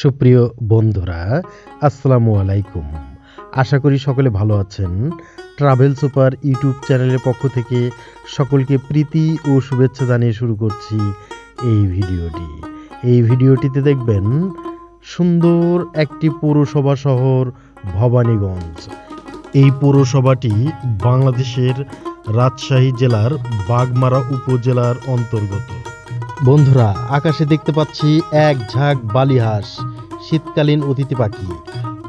সুপ্রিয় বন্ধুরা, আসসালামু আলাইকুম। আশা করি সকলে ভালো আছেন। ট্রাভেল সুপার ইউটিউব চ্যানেলের পক্ষ থেকে সকলকে প্রীতি ও শুভেচ্ছা জানিয়ে শুরু করছি এই ভিডিওটি। এই ভিডিওটিতে দেখবেন সুন্দর একটি পৌরসভা শহর, ভবানীগঞ্জ। এই পৌরসভাটি বাংলাদেশের রাজশাহী জেলার বাগমারা উপজেলার অন্তর্গত। বন্ধুরা, আকাশে দেখতে পাচ্ছি এক ঝাঁক বালিহাঁস, শীতকালীন অতিথি পাখি।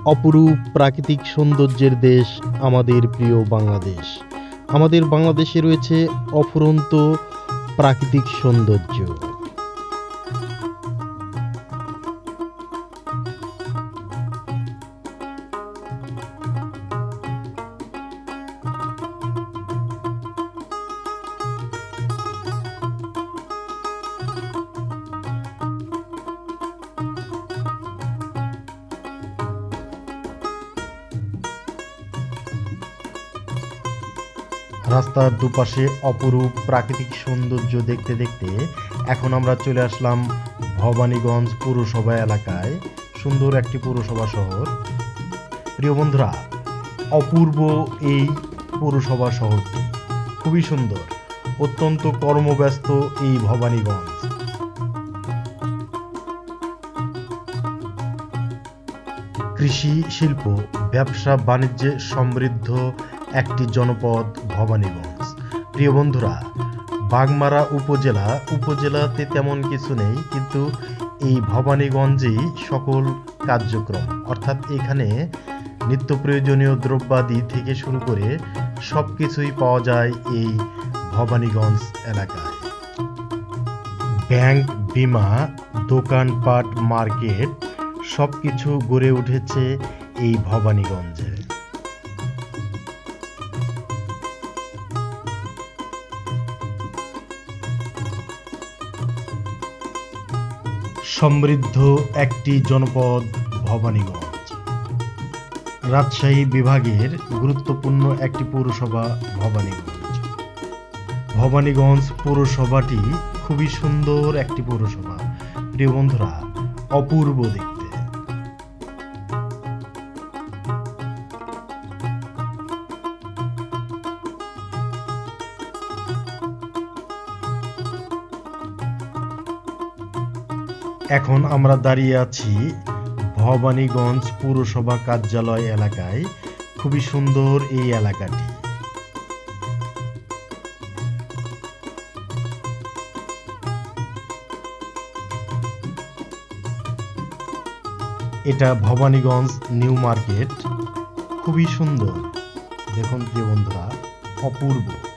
অপরূপ প্রাকৃতিক সৌন্দর্যের দেশ আমাদের প্রিয় বাংলাদেশ। আমাদের বাংলাদেশে রয়েছে অফুরন্ত প্রাকৃতিক সৌন্দর্য। রাস্তার দুপাশে অপরূপ প্রাকৃতিক সৌন্দর্য দেখতে দেখতে এখন আমরা চলে আসলাম ভবানীগঞ্জ পৌরসভা এলাকায়, সুন্দর একটি পৌরসভা শহর। প্রিয় বন্ধুরা, অপূর্ব এই পৌরসভা শহরটি। খুবই সুন্দর, অত্যন্ত কর্মব্যস্ত এই ভবানীগঞ্জ। কৃষি, শিল্প, ব্যবসা, বাণিজ্যে সমৃদ্ধ একটি জনপদ ভবানীগঞ্জ। প্রিয় বন্ধুরা, বাগমারা উপজেলা, উপজেলাতে তেমন কিছু নেই, কিন্তু এই ভবানীগঞ্জেই সকল কার্যক্রম, অর্থাৎ এখানে নিত্য প্রয়োজনীয় দ্রব্যাদি থেকে শুরু করে সব কিছুই পাওয়া যায় এই ভবানীগঞ্জ এলাকায়। ব্যাংক, বিমা, দোকানপাট, মার্কেট সব কিছু গড়ে উঠেছে এই ভবানীগঞ্জে। সমৃদ্ধ একটি জনপদ ভবানীগঞ্জ। রাজশাহী বিভাগের গুরুত্বপূর্ণ একটি পৌরসভা ভবানীগঞ্জ। ভবানীগঞ্জ পৌরসভাটি খুবই সুন্দর একটি পৌরসভা। প্রিয় বন্ধুরা, অপূর্ব দেখতে। এখন আমরা দাঁড়িয়ে আছি ভবানীগঞ্জ পৌরসভা কার্যালয় এলাকায়। খুবই সুন্দর এই এলাকাটি। এটা ভবানীগঞ্জ নিউ মার্কেট। খুবই সুন্দর। দেখুন প্রিয় বন্ধুরা, অপূর্ব।